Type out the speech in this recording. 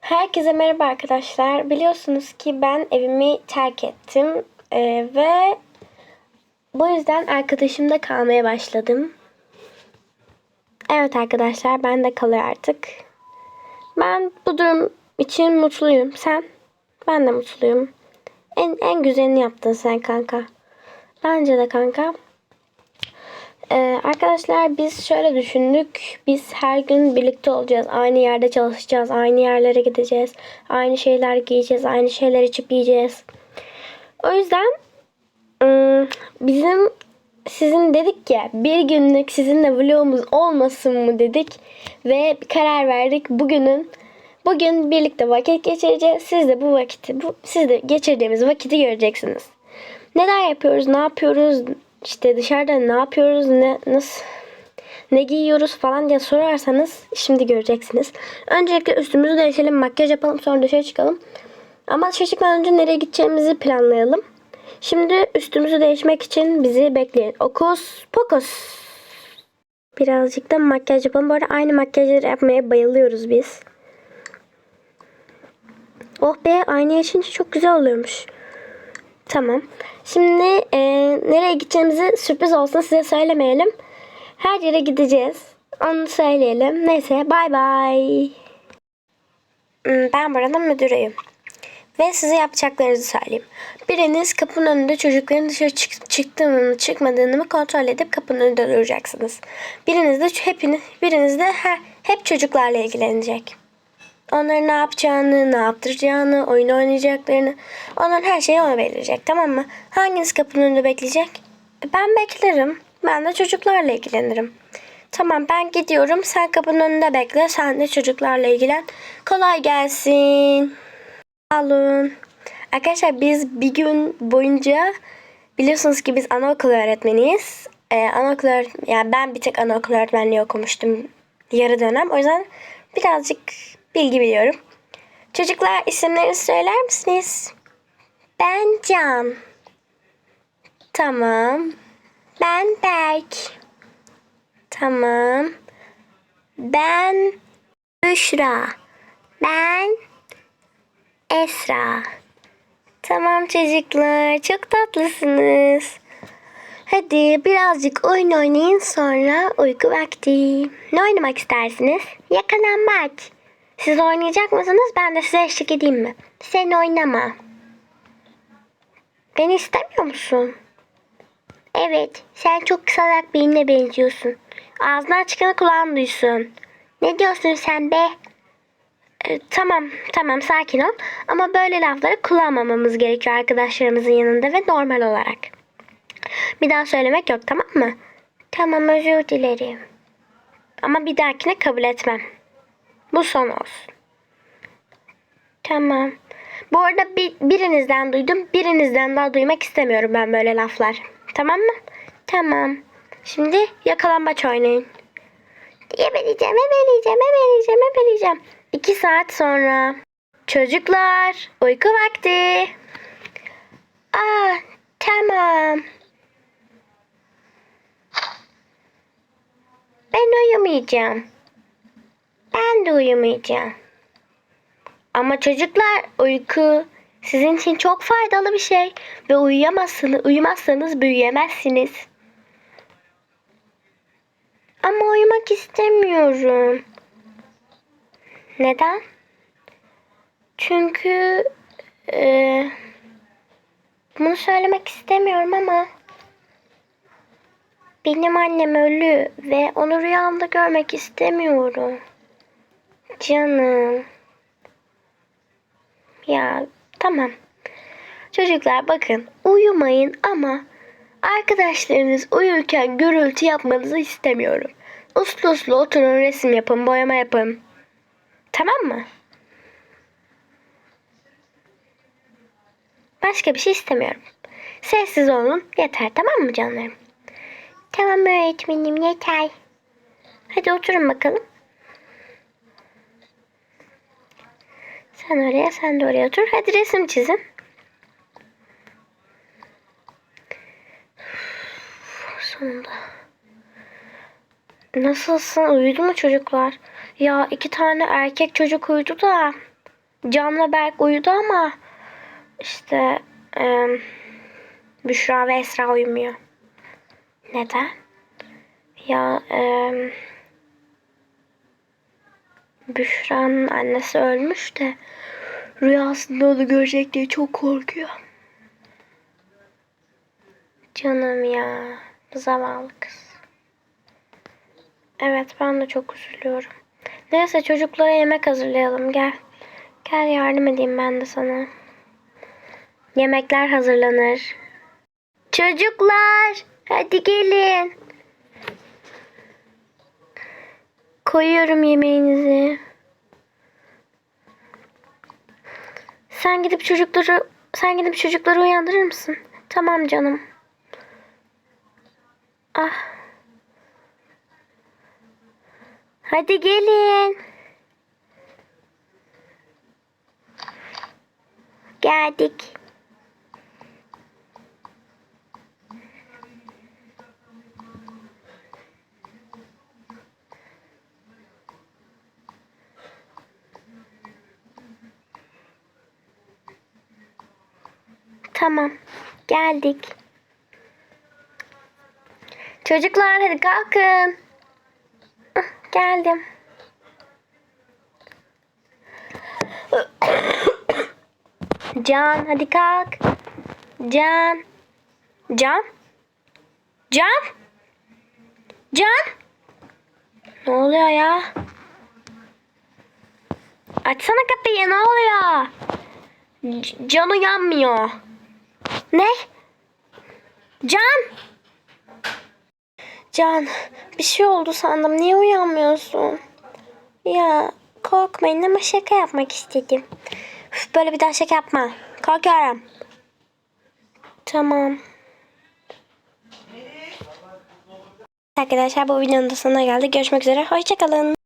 Herkese merhaba arkadaşlar. Biliyorsunuz ki ben evimi terk ettim Ee, ve bu yüzden arkadaşımda kalmaya başladım. Evet arkadaşlar ben de kalıyor artık. Ben bu durum için mutluyum. Sen? Ben de mutluyum. En, en güzelini yaptın sen kanka. Bence de kanka. Ee, arkadaşlar biz şöyle düşündük. Biz her gün birlikte olacağız. Aynı yerde çalışacağız. Aynı yerlere gideceğiz. Aynı şeyler giyeceğiz. Aynı şeyler içip yiyeceğiz. O yüzden ım, bizim sizin dedik ya bir günlük sizinle vlogumuz olmasın mı dedik. Ve karar verdik. Bugünün bugün birlikte vakit geçireceğiz. Siz de bu vakiti bu, siz de geçirdiğimiz vakiti göreceksiniz. Neler yapıyoruz, ne yapıyoruz, işte dışarıda ne yapıyoruz, ne nasıl ne giyiyoruz falan diye sorarsanız şimdi göreceksiniz. Öncelikle üstümüzü değişelim, makyaj yapalım, sonra dışarı çıkalım. Ama dışarı çıkmadan önce nereye gideceğimizi planlayalım. Şimdi üstümüzü değişmek için bizi bekleyin. Okus pokus. Birazcık da makyaj yapalım. Bu arada aynı makyajları yapmaya bayılıyoruz biz. Oh be aynı yaşayınca çok güzel oluyormuş. Tamam. Şimdi nereye gideceğimizi sürpriz olsun size söylemeyelim. Her yere gideceğiz. Onu söyleyelim. Neyse bay bay. Hmm, Ben buranın müdürüyüm. Ve size yapacaklarınızı söyleyeyim. Biriniz kapının önünde çocukların dışarı çık- çıktığını çıkmadığını mı kontrol edip kapının önünde duracaksınız. Biriniz de hepiniz, biriniz de he- hep çocuklarla ilgilenecek. Onların ne yapacağını, ne yaptıracağını, oyun oynayacaklarını, onların her şeyi ona belirleyecek tamam mı? Hanginiz kapının önünde bekleyecek? Ben beklerim. Ben de çocuklarla ilgilenirim. Tamam ben gidiyorum. Sen kapının önünde bekle. Sen de çocuklarla ilgilen. Kolay gelsin. Olun. Arkadaşlar biz bir gün boyunca biliyorsunuz ki biz anaokulu öğretmeniyiz. Ee, anaokulu öğret- yani ben bir tek anaokulu öğretmenliği okumuştum yarı dönem. O yüzden birazcık bilgi biliyorum. Çocuklar isimlerinizi söyler misiniz? Ben Can. Tamam. Ben Berk. Tamam. Ben Büşra. Ben Esra. Tamam çocuklar, çok tatlısınız. Hadi birazcık oyun oynayın sonra uyku vakti. Ne oynamak istersiniz? Yakalanmaç. Siz oynayacak mısınız? Ben de size eşlik edeyim mi? Sen oynama. Beni istemiyor musun? Evet, sen çok salak birine benziyorsun. Ağzından çıkanı kulağın duysun. Ne diyorsun sen be? E, tamam, tamam sakin ol. Ama böyle lafları kullanmamamız gerekiyor arkadaşlarımızın yanında ve normal olarak. Bir daha söylemek yok tamam mı? Tamam özür dilerim. Ama bir dahakine kabul etmem. Bu son olsun. Tamam. Bu arada bir, birinizden duydum, birinizden daha duymak istemiyorum ben böyle laflar. Tamam mı? Tamam. Şimdi yakalambaç oynayın. Ebeleyeceğim, ebeleyeceğim, ebeleyeceğim, ebeleyeceğim. İki saat sonra. Çocuklar, uyku vakti. Aa, tamam. Ben uyumayacağım. De uyumayacağım. Ama çocuklar uyku sizin için çok faydalı bir şey ve uyuyamazsınız, uyumazsanız büyüyemezsiniz. Ama uyumak istemiyorum. Neden? Çünkü e, bunu söylemek istemiyorum ama benim annem ölü ve onu rüyamda görmek istemiyorum. Canım. Ya tamam. Çocuklar bakın uyumayın ama arkadaşlarınız uyurken gürültü yapmanızı istemiyorum. Uslu uslu oturun resim yapın, boyama yapın. Tamam mı? Başka bir şey istemiyorum. Sessiz olun yeter tamam mı canlarım? Tamam öğretmenim yeter. Hadi oturun bakalım. Sen oraya sen de oraya otur. Hadi resim çizin. Sonunda. Nasılsın? Uyudu mu çocuklar? Ya iki tane erkek çocuk uyudu da Can'la Berk uyudu ama işte e, Büşra ve Esra uyumuyor. Neden? Ya e, Büşra'nın annesi ölmüş de rüyasında onu görecek diye çok korkuyor. Canım ya. Zavallı kız. Evet ben de çok üzülüyorum. Neyse çocuklara yemek hazırlayalım gel. Gel yardım edeyim ben de sana. Yemekler hazırlanır. Çocuklar hadi gelin. Koyuyorum yemeğinizi. Sen gidip çocukları sen gidip çocukları uyandırır mısın? Tamam canım. Ah. Hadi gelin. Geldik. Tamam. Geldik. Çocuklar hadi kalkın. Ah, Geldim. Can hadi kalk. Can. Can. Can. Can. Ne oluyor ya? Açsana kapıyı ne oluyor? Can uyanmıyor. Ne? Can. Can bir şey oldu sandım. Niye uyanmıyorsun? Ya korkmayın ama şaka yapmak istedim. Üf, böyle bir daha şaka yapma. Korkuyorum. Tamam. Arkadaşlar bu videonun da sonuna geldik. Görüşmek üzere. Hoşçakalın.